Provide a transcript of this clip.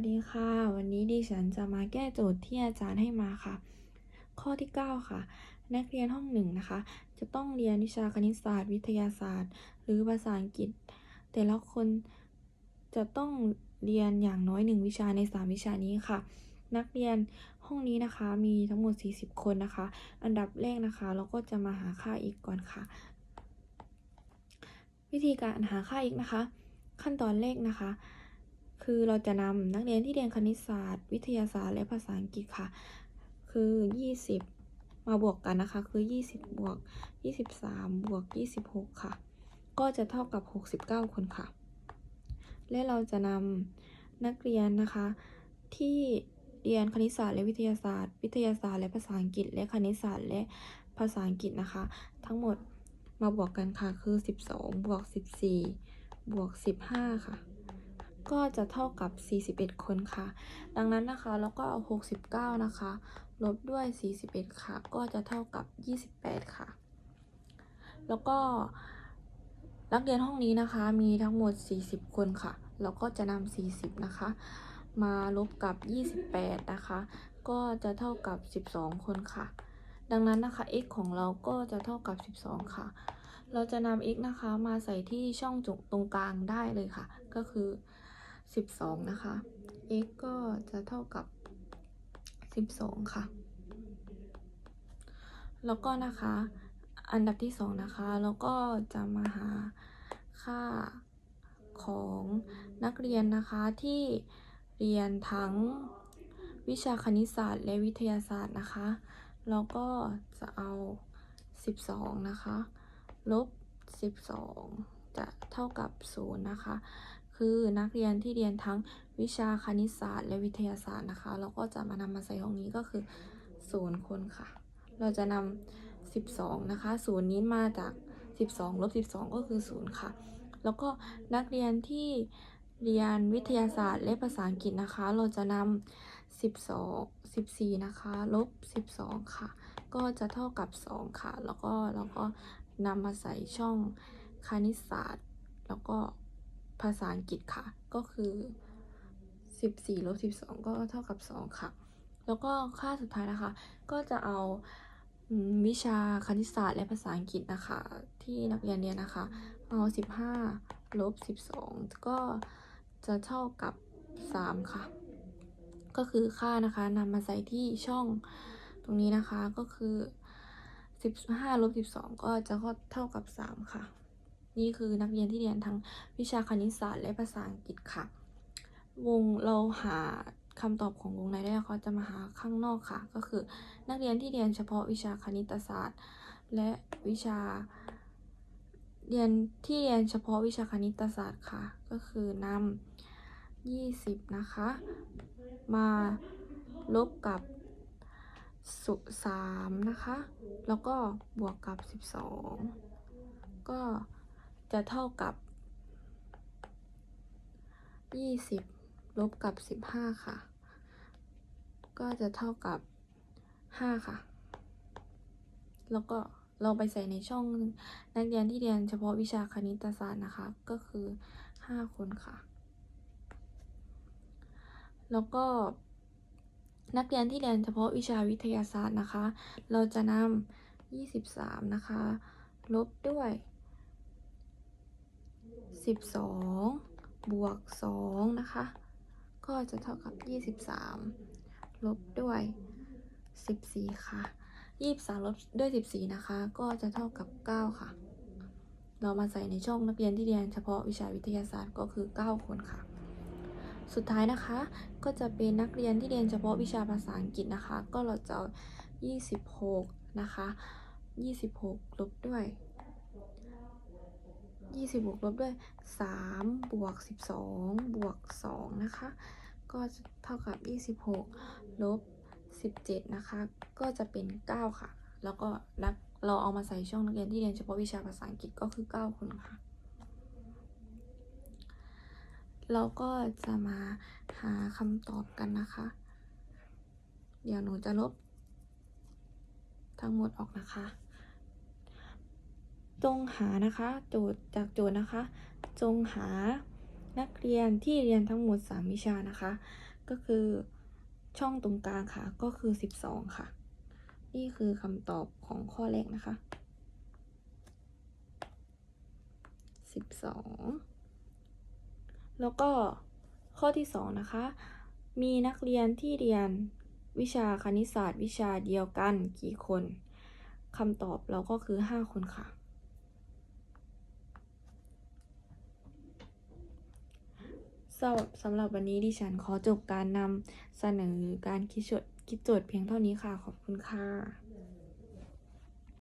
วัสดีค่ะ วันนี้ดิฉันจะมาแก้โจทย์ที่อาจารย์ให้มาค่ะ ข้อที่ 9 ค่ะ นักเรียนห้องหนึ่งนะคะ จะต้องเรียนวิชาคณิตศาสตร์ วิทยาศาสตร์ หรือภาษาอังกฤษ แต่ละคนจะต้องเรียนอย่างน้อย1วิชาใน 3 วิชานี้ค่ะ นักเรียนห้องนี้นะคะมีทั้งหมด 40 คนนะคะ อันดับแรกนะคะ เราก็จะมาหาค่า x ก่อนค่ะ วิธีการหาค่า x นะคะ ขั้นตอนแรกนะคะ คือเราจะนำนักเรียนที่เรียนคณิตศาสตร์ วิทยาศาสตร์ และภาษาอังกฤษค่ะ คือ 20 มาบวกกันนะคะ คือ 20 บวก 23 บวก 26 ค่ะ ก็จะเท่ากับ 69 คนค่ะ และเราจะนำนักเรียนนะคะ ที่เรียนคณิตศาสตร์และวิทยาศาสตร์ วิทยาศาสตร์และภาษาอังกฤษ และคณิตศาสตร์และภาษาอังกฤษนะคะ ทั้งหมดมาบวกกันค่ะ คือ 12 บวก 14 บวก 15 ค่ะ ก็จะเท่ากับ 41 คนค่ะ ดังนั้นนะคะเราก็เอา 69 นะคะ ลบด้วย 41 ค่ะ ก็จะเท่ากับ 28 ค่ะ แล้วก็นักเรียนห้องนี้นะคะ มีทั้งหมด 40 คนค่ะ เราก็จะนำ 40 นะคะ มาลบกับ 28 นะคะ ก็จะเท่ากับ 12 คนค่ะ ดังนั้นนะคะ x ของเราก็จะเท่ากับ 12 ค่ะ เราจะนำ x นะคะ มาใส่ที่ช่องจุกตรงกลางได้เลยค่ะ ก็คือ 12 นะคะ x ก็จะเท่ากับ 12 ค่ะ แล้วก็นะคะ อันดับที่ 2 นะคะเราก็จะมาหาค่าของนักเรียนนะคะที่เรียนทั้งวิชาคณิตศาสตร์และวิทยาศาสตร์นะคะเราก็จะเอา 12 นะคะ ลบ 12 จะเท่ากับ 0 นะคะ คือนักเรียนที่เรียนทั้งวิชาคณิตศาสตร์ และวิทยาศาสตร์นะคะ เราก็จะมานำมาใส่ห้องนี้ก็คือ0คนค่ะ เราจะนำ12นะคะ0นี้มาจาก 12ลบ12 ก็คือ0ค่ะ แล้วก็นักเรียนที่เรียนวิทยาศาสตร์และภาษาอังกฤษนะคะ เราจะนำ12 14นะคะลบ12 ค่ะ ก็จะเท่ากับ 2 ค่ะ แล้วก็เราก็นำมาใส่ช่องคณิตศาสตร์ แล้วก็ ภาษาอังกฤษค่ะ ก็คือ 14ลบ12 ก็เท่ากับ 2 ค่ะ แล้วก็ค่าสุดท้ายนะคะ ก็จะเอาวิชาคณิตศาสตร์และภาษาอังกฤษนะคะ ที่นักเรียนเรียนนะคะ เอา 15ลบ12 ก็จะเท่ากับ 3 ค่ะ ก็คือค่านะคะนำมาใส่ที่ช่องตรงนี้นะคะก็คือ 15ลบ12 ก็จะเท่ากับ 3 ค่ะ นี่คือนักเรียนที่เรียนทั้งวิชาคณิตศาสตร์และภาษาอังกฤษค่ะ วงเราหาคำตอบของวงในได้เขาจะมาหาข้างนอกค่ะ ก็คือนักเรียนที่เรียนเฉพาะวิชาคณิตศาสตร์ และวิชา เรียนที่เรียนเฉพาะวิชาคณิตศาสตร์ค่ะ ก็คือนำ20 นะคะ มาลบกับสุ3นะคะ แล้วก็บวกกับ 12 ก็ จะเท่ากับ 20 ลบกับ 15 ค่ะ ก็จะเท่ากับ 5 ค่ะ แล้วก็เราไปใส่ในช่องนักเรียนที่เรียนเฉพาะวิชาคณิตศาสตร์นะคะ ก็คือ 5 คนค่ะ แล้วก็นักเรียนที่เรียนเฉพาะวิชาวิทยาศาสตร์นะคะ เราจะนำ23 นะคะ ลบด้วย 12 บวก 2 นะคะ ก็จะเท่ากับ 23 ลบด้วย 14 ค่ะ 23 ลบด้วย 14 นะคะ ก็จะเท่ากับ 9 ค่ะ เรามาใส่ในช่องนักเรียนที่เรียนเฉพาะวิชาวิทยาศาสตร์ก็คือ 9 คนค่ะ สุดท้ายนะคะ ก็จะเป็นนักเรียนที่เรียนเฉพาะวิชาภาษาอังกฤษนะคะ ก็เราจะ 26 นะคะ 26 ลบด้วย 26ลบด้วย 3 บวก 12 บวก 2 นะคะ ก็จะเท่ากับ 26 ลบ 17 นะคะ ก็จะเป็น 9 ค่ะ แล้วก็นักเราเอามาใส่ช่องนักเรียนที่เรียนเฉพาะวิชาภาษาอังกฤษก็คือ 9 คนค่ะ เราก็จะมาหาคำตอบกันนะคะ เดี๋ยวหนูจะลบ ทั้งหมดออกนะคะ จงหานะคะ โจทย์จากโจทย์นะคะ จงหานักเรียนที่เรียนทั้งหมด 3 วิชานะคะ ก็คือช่องตรงกลางค่ะ ก็คือ 12 ค่ะ นี่คือคำตอบของข้อแรกนะคะ 12 แล้วก็ข้อที่ 2 นะคะ มีนักเรียนที่เรียนวิชาคณิตศาสตร์ วิชาเดียวกันกี่คนคำตอบเราก็คือ 5 คนค่ะ สำหรับสำหรับวันนี้ดิฉันขอจบการนำเสนอการคิดโจทย์คิดโจทย์เพียงเท่านี้ค่ะ ขอบคุณค่ะ